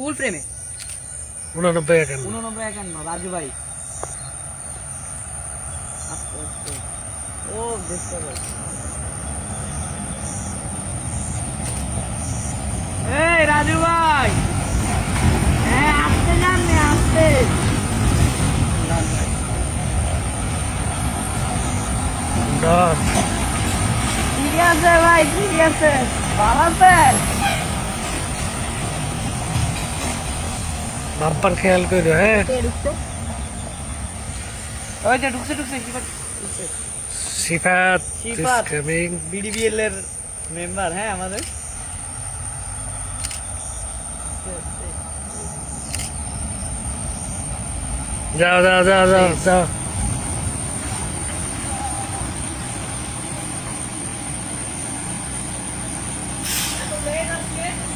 ফুল ফ্রেমে? উনানব্বই একান্ন। উননব্বই একান্ন রাজু ভাই। ও দেখতে এই রাজু ভাই। হ্যাঁ আসতে যান না আসতে। ঠিক আছে ভাই ঠিক আছে। ভালো আছেন বাম্পার খেয়াল করে হ্যাঁ ওইটা ঢুকছে ঢুকছে সিফাত সিফাত কামিং বিডিবিএল এর মেম্বার হ্যাঁ আমাদের যাও যাও যাও যাও যাও Yeah.